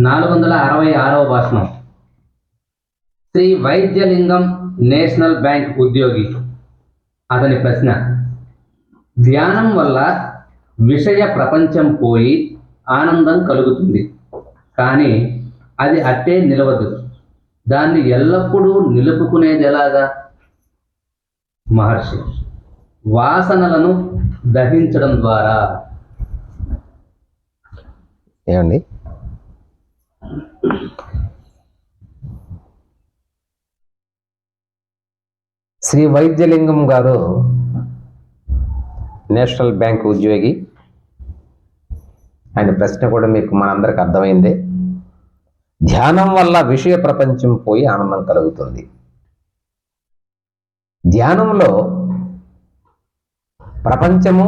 నాలుగు వందల అరవై ఆరవ భాషణం. శ్రీ వైద్యలింగం నేషనల్ బ్యాంక్ ఉద్యోగి. అతని ప్రశ్న ధ్యానం వల్ల విషయ ప్రపంచం పోయి ఆనందం కలుగుతుంది. కానీ అది అట్టే నిలవదు. దాన్ని ఎల్లప్పుడూ నిలుపుకునేది ఎలాగా? మహర్షి వాసనలను దహించడం ద్వారా. ఏమండి? శ్రీ వైద్యలింగం గారు నేషనల్ బ్యాంక్ ఉద్యోగి. ఆయన ప్రశ్న కూడా మీకు మనందరికి అర్థమైంది. ధ్యానం వల్ల విషయ ప్రపంచం పోయి ఆనందం కలుగుతుంది. ధ్యానంలో ప్రపంచము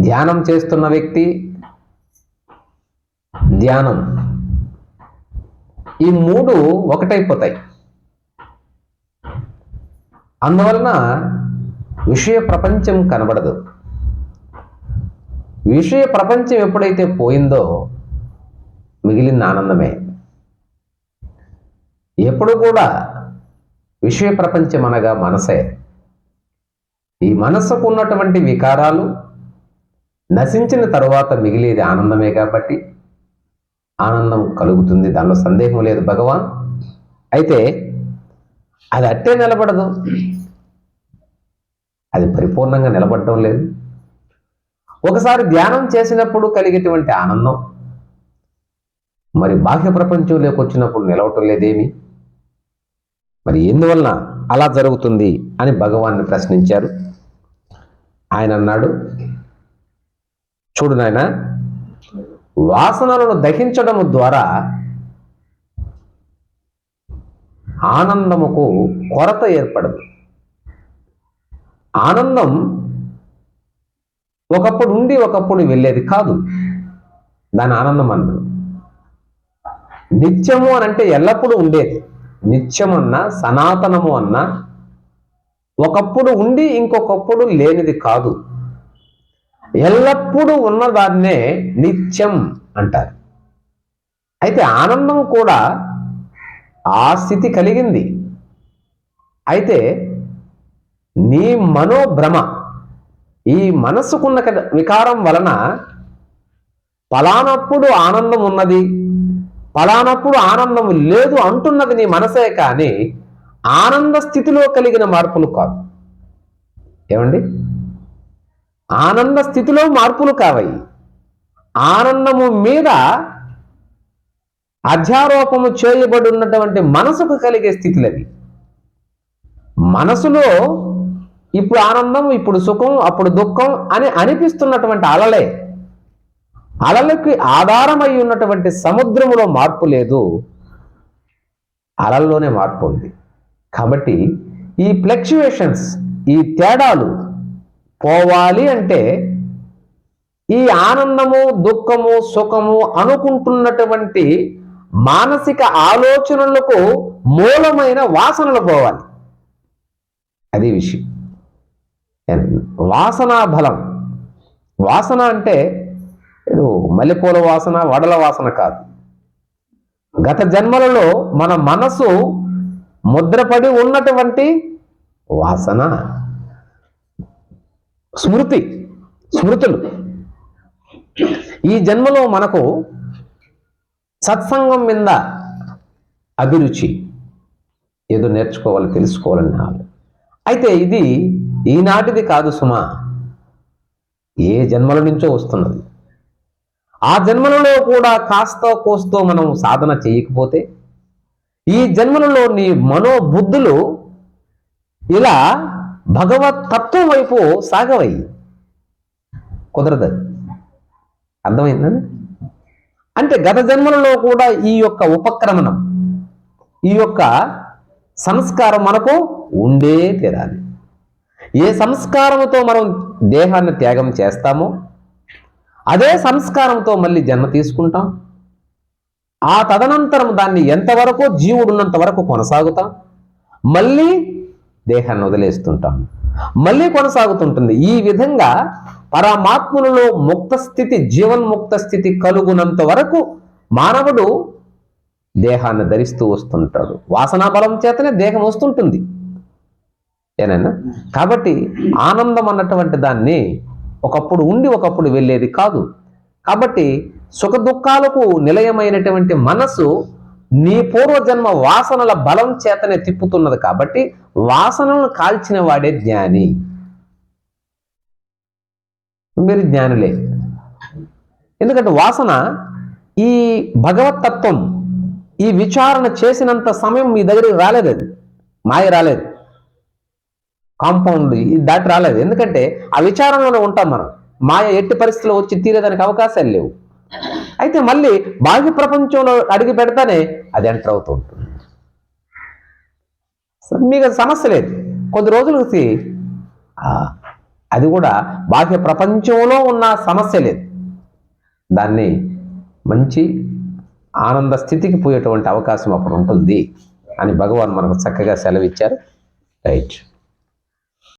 ధ్యానం చేస్తున్న వ్యక్తి ధ్యానం. ఈ మూడు ఒకటైపోతాయి. అందువలన విషయ ప్రపంచం కనబడదు. విషయ ప్రపంచం ఎప్పుడైతే పోయిందో మిగిలింది ఆనందమే. ఎప్పుడు కూడా విషయ ప్రపంచం అనగా మనసే. ఈ మనసుకు ఉన్నటువంటి వికారాలు నశించిన తరువాత మిగిలేది ఆనందమే కాబట్టి ఆనందం కలుగుతుంది. దానిలో సందేహం లేదు. భగవాన్ అయితే అది అట్టే నిలబడదు. అది పరిపూర్ణంగా నిలబడటం లేదు. ఒకసారి ధ్యానం చేసినప్పుడు కలిగేటువంటి ఆనందం మరి బాహ్య ప్రపంచంలోకి వచ్చినప్పుడు నిలవటం లేదేమి? మరి ఎందువలన అలా జరుగుతుంది అని భగవాన్ని ప్రశ్నించారు. ఆయన అన్నాడు చూడు నాయన వాసనలను దహించడం ద్వారా ఆనందముకు కొరత ఏర్పడదు. ఆనందం ఒకప్పుడు ఉండి ఒకప్పుడు వెళ్ళేది కాదు. దాని ఆనందం అన్నాడు నిత్యము అని అంటే ఎల్లప్పుడూ ఉండేది. నిత్యం అన్నా సనాతనము అన్నా ఒకప్పుడు ఉండి ఇంకొకప్పుడు లేనిది కాదు. ఎల్లప్పుడూ ఉన్నదాన్నే నిత్యం అంటారు. అయితే ఆనందం కూడా ఆ స్థితి కలిగింది. అయితే నీ మనోభ్రమ ఈ మనస్సుకున్న వికారం వలన పలానప్పుడు ఆనందం ఉన్నది పలానప్పుడు ఆనందం లేదు అంటున్నది నీ మనసే కానీ ఆనంద స్థితిలో కలిగిన మార్పులు కాదు. ఏమండి? ఆనంద స్థితిలో మార్పులు కావాయి ఆనందము మీద అధ్యారోపము చేయబడి ఉన్నటువంటి మనసుకు కలిగే స్థితులు అవి మనసులో ఇప్పుడు ఆనందం ఇప్పుడు సుఖం అప్పుడు దుఃఖం అని అనిపిస్తున్నటువంటి అలలే. అలలకి ఆధారమై ఉన్నటువంటి సముద్రములో మార్పు లేదు. అలల్లోనే మార్పు ఉంది. కాబట్టి ఈ ఫ్లక్చువేషన్స్ ఈ తేడాలు పోవాలి అంటే ఈ ఆనందము దుఃఖము సుఖము అనుకుంటున్నటువంటి మానసిక ఆలోచనలకు మూలమైన వాసనలు పోవాలి. అది విషయం. వాసనా బలం. వాసన అంటే మల్లెపూల వాసన వడల వాసన కాదు. గత జన్మలలో మన మనసు ముద్రపడి ఉన్నటువంటి వాసన. స్మృతి స్మృతులు. ఈ జన్మలో మనకు సత్సంగం మీద అభిరుచి ఏదో నేర్చుకోవాలి తెలుసుకోవాలని వాళ్ళు అయితే ఇది ఈనాటిది కాదు సుమా. ఏ జన్మల నుంచో వస్తున్నది. ఆ జన్మలలో కూడా కాస్త కోస్తో మనం సాధన చేయకపోతే ఈ జన్మలలో నీ మనోబుద్ధులు ఇలా భగవత్ తత్వం వైపు సాగవై. కుదరదు. అర్థమైందండి అంటే గత జన్మలలో కూడా ఈ యొక్క ఉపక్రమణం ఈ యొక్క సంస్కారం మనకు ఉండే తీరాలి. ఏ సంస్కారంతో మనం దేహాన్ని త్యాగం చేస్తామో అదే సంస్కారంతో మళ్ళీ జన్మ తీసుకుంటాం. ఆ తదనంతరం దాన్ని ఎంతవరకు జీవుడు ఉన్నంత వరకు కొనసాగుతాం. మళ్ళీ దేహాన్ని వదిలేస్తుంటాం. మళ్ళీ కొనసాగుతుంటుంది. ఈ విధంగా పరమాత్ములలో ముక్త స్థితి జీవన్ముక్త స్థితి కలుగునంత వరకు మానవుడు దేహాన్ని ధరిస్తూ వస్తుంటాడు. వాసనా బలం చేతనే దేహం వస్తుంటుంది. ఏనైనా? కాబట్టి ఆనందం అన్నటువంటి దాన్ని ఒకప్పుడు ఉండి ఒకప్పుడు వెళ్ళేది కాదు. కాబట్టి సుఖ దుఃఖాలకు నిలయమైనటువంటి మనసు నీ పూర్వజన్మ వాసనల బలం చేతనే తిప్పుతున్నది కాబట్టి వాసనలను కాల్చిన వాడే జ్ఞాని. మీరు జ్ఞానులే. ఎందుకంటే వాసన ఈ భగవతత్వం ఈ విచారణ చేసినంత సమయం మీ దగ్గరికి రాలేదు అది. మాయ రాలేదు. కాంపౌండ్ ఇది దాటి రాలేదు. ఎందుకంటే ఆ విచారంలోనే ఉంటాం మనం. మాయ ఎట్టి పరిస్థితుల్లో వచ్చి తీరేదానికి అవకాశాలు లేవు. అయితే మళ్ళీ బాహ్య ప్రపంచంలో అడిగి పెడతానే అది ఎంటర్ అవుతూ ఉంటుంది. మీకు సమస్య లేదు. కొద్ది రోజులకి అది కూడా బాహ్య ప్రపంచంలో ఉన్న సమస్య లేదు. దాన్ని మంచి ఆనంద స్థితికి పోయేటువంటి అవకాశం అప్పుడు ఉంటుంది అని భగవాన్ మనకు చక్కగా సెలవిచ్చారు. రైట్.